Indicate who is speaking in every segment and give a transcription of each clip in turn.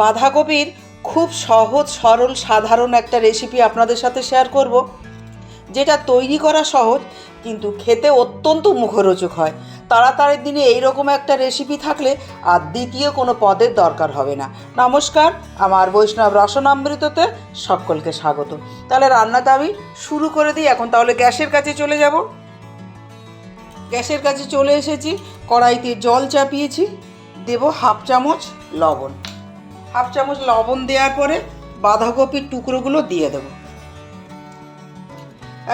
Speaker 1: বাঁধাকপির খুব সহজ, সরল, সাধারণ একটা রেসিপি আপনাদের সাথে শেয়ার করব, যেটা তৈরি করা সহজ, কিন্তু খেতে অত্যন্ত মুখরোচক হয়। তাড়াতাড়ির দিনে এইরকম একটা রেসিপি থাকলে আর দ্বিতীয় কোনো পদের দরকার হবে না। নমস্কার, আমার বৈষ্ণব রসনামৃততে সকলকে স্বাগত। তাহলে রান্নাটা আমি শুরু করে দিই, এখন তাহলে গ্যাসের কাছে চলে যাব। গ্যাসের কাছে চলে এসেছি, কড়াইতে জল চাপিয়েছি, দেব হাফ চামচ লবণ। হাফ চামচ লবণ দেওয়ার পরে বাঁধাকপির টুকরোগুলো দিয়ে দেব।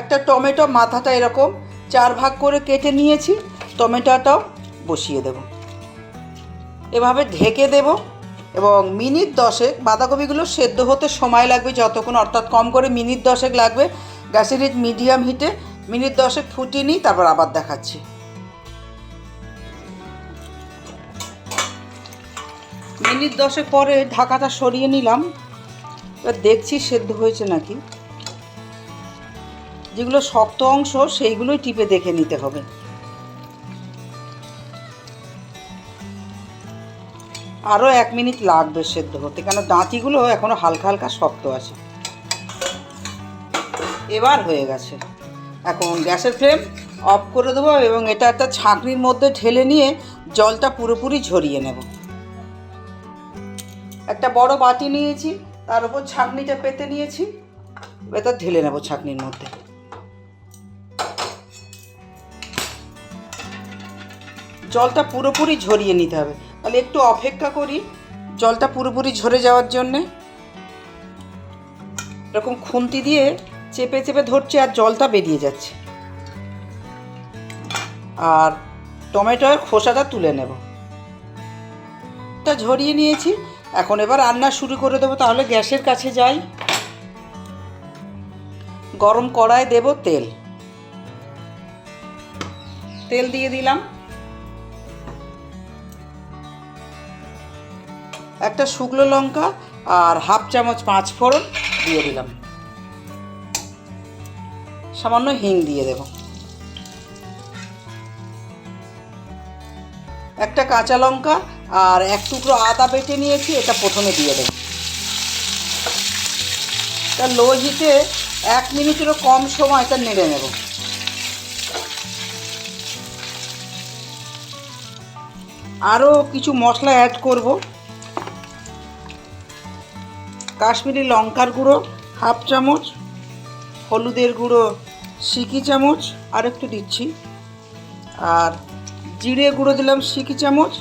Speaker 1: একটা টমেটো মাথাটা এরকম চার ভাগ করে কেটে নিয়েছি, টমেটোটাও বসিয়ে দেব। এভাবে ঢেকে দেব এবং মিনিট দশেক বাঁধাকপিগুলো সেদ্ধ হতে সময় লাগবে যতক্ষণ, অর্থাৎ কম করে মিনিট দশেক লাগবে। গ্যাসের হিট মিডিয়াম হিটে মিনিট দশেক ফুটিয়ে নিই, তারপর আবার দেখাচ্ছি। মিনিট দশেক পরে ঢাকাটা সরিয়ে নিলাম। এবার দেখছি সেদ্ধ হয়েছে নাকি। যেগুলো শক্ত অংশ, সেইগুলোই টিপে দেখে নিতে হবে। আরও এক মিনিট লাগবে সেদ্ধ হতে, কেন দাঁতিগুলো এখনও হালকা হালকা শক্ত আছে। এবার হয়ে গেছে। এখন গ্যাসের ফ্লেম অফ করে দেবো এবং এটা একটা ছাঁকনির মধ্যে ঢেলে নিয়ে জলটা পুরোপুরি ঝরিয়ে নেব। একটা বড় বাটি নিয়েছি, তার উপর ছাঁকনিটা পেতে নিয়েছি। এটা ঢেলে নেব ছাঁকনির মধ্যে। জলটা পুরোপুরি ঝরিয়ে নিতে হবে। তাহলে একটু অপেক্ষা করি, জলটা পুরোপুরি ঝরে যাওয়ার জন্যে। এরকম খুন্তি দিয়ে চেপে চেপে ধরছে আর জলটা বেরিয়ে যাচ্ছে। আর টমেটোর খোসাটা তুলে নেব। ঝরিয়ে নিয়েছি এখন এবার রান্না শুরু করে দেবো, তাহলে গ্যাসের কাছে যাই। গরম কড়ায় দেব তেল। তেল দিয়ে দিলাম। একটা শুকনো লঙ্কা আর হাফ চামচ পাঁচ ফোড়ন দিয়ে দিলাম। সামান্য হিং দিয়ে দেব। একটা কাঁচা লঙ্কা আর এক টুকরো আদা বেটে নিয়েছি, এটা প্রথমে দিয়ে দেব। তা লো হিটে এক মিনিটেরও কম সময় এটা নেড়ে নেব। আরও কিছু মশলা অ্যাড করব। কাশ্মীরি লঙ্কার গুঁড়ো, হাফ চামচ, হলুদের গুঁড়ো, সিকি চামচ আর একটু দিচ্ছি। আর জিরে গুঁড়ো দিলাম সিকি চামচ,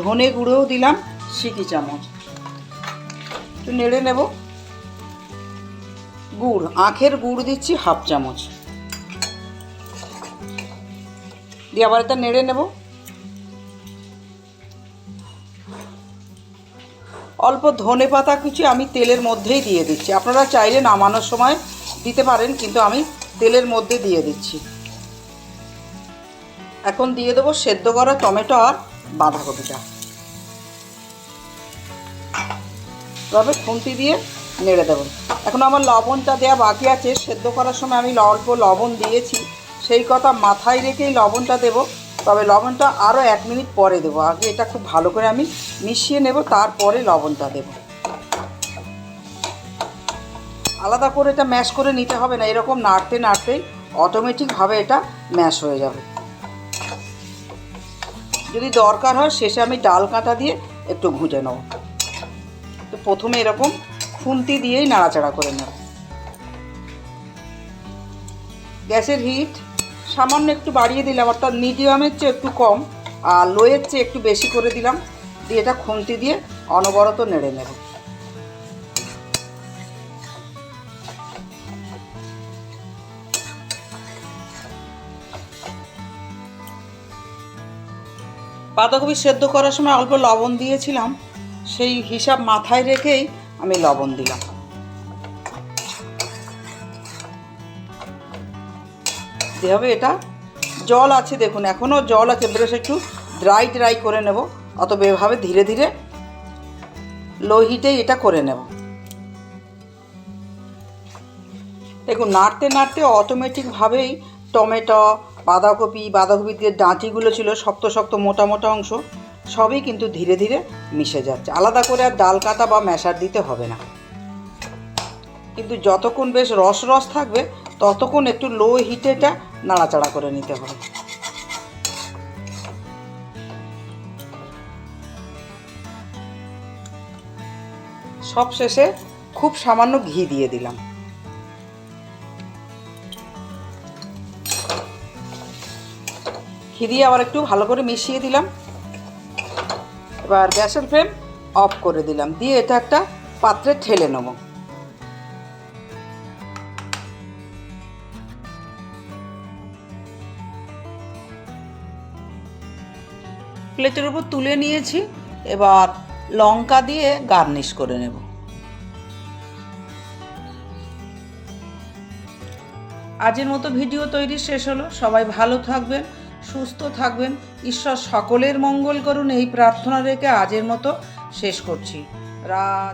Speaker 1: ধনে গুঁড়োও দিলাম সিকি চামচ। একটু নেড়ে নেব। গুড়, আখের গুড় দিচ্ছি হাফ চামচ। দিয়ে আবার এটা নেড়ে নেব। অল্প ধনে পাতা কিছু আমি তেলের মধ্যেই দিয়ে দিচ্ছি। আপনারা চাইলে নামানোর সময় দিতে পারেন, কিন্তু আমি তেলের মধ্যে দিয়ে দিচ্ছি। এখন দিয়ে দেবো সেদ্ধ করা টমেটো আর বাঁধাকপিটা। তবে খুন্তি দিয়ে নেড়ে দেবো। এখন আমার লবণটা দেওয়া বাকি আছে। সেদ্ধ করার সময় আমি অল্প লবণ দিয়েছি। সেই কথা মাথায় রেখেই লবণটা দেব। তবে লবণটা আরও এক মিনিট পরে দেবো। আগে এটা খুব ভালো করে আমি মিশিয়ে নেব, তারপরে লবণটা দেব। আলাদা করে এটা ম্যাশ করে নিতে হবে না। এরকম নাড়তে, নাড়তেই অটোমেটিকভাবে এটা ম্যাশ হয়ে যাবে। যদি দরকার হয়, শেষে আমি ডাল কাঁটা দিয়ে একটু ঘুঁটে নেব। তো প্রথমে এরকম খুন্তি দিয়েই নাড়াচাড়া করে নেব। গ্যাসের হিট সামান্য একটু বাড়িয়ে দিলাম, অর্থাৎ মিডিয়ামের চেয়ে একটু কম আর লোয়ের চেয়ে একটু বেশি করে দিলাম। দিয়ে এটা খুন্তি দিয়ে অনবরত নেড়ে নেব। বাঁধাকপি সেদ্ধ করার সময় অল্প লবণ দিয়েছিলাম। সেই হিসাব মাথায় রেখেই আমি লবণ দিলাম। হবে এটা? জল আছে দেখুন এখনও জল আছে, বেশ একটু ড্রাই ড্রাই করে নেব। অতএব এভাবে ধীরে ধীরে লো হিটেই এটা করে নেব। দেখুন, নাড়তে নাড়তে অটোমেটিকভাবেই টমেটো বাঁধাকপি, বাঁধাকপির যে ডাঁটিগুলো ছিল শক্ত শক্ত মোটা মোটা অংশ, সবই কিন্তু ধীরে ধীরে মিশে যাচ্ছে। আলাদা করে আর ডাল কাটা বা ম্যাশার দিতে হবে না। কিন্তু যতক্ষণ বেশ রস রস থাকবে, ততক্ষণ একটু লো হিটে এটা নাড়াচাড়া করে নিতে হবে। সব শেষে খুব সামান্য ঘি দিয়ে দিলাম। ঘি দিয়ে আবার একটু ভালো করে মিশিয়ে দিলাম। এবার গ্যাসের ফ্লেম অফ করে দিলাম। দিয়ে এটা একটা পাত্রে ঠেলে নেব। প্লেটের উপর তুলে নিয়েছি। এবার লঙ্কা দিয়ে গার্নিশ করে নেব। আজের মতো ভিডিও তৈরি শেষ হলো। সবাই ভালো থাকবেন। সুস্থ থাকবেন। ঈশ্বর সকলের মঙ্গল করুন। এই প্রার্থনা রেখে আজের মতো শেষ করছি। রাত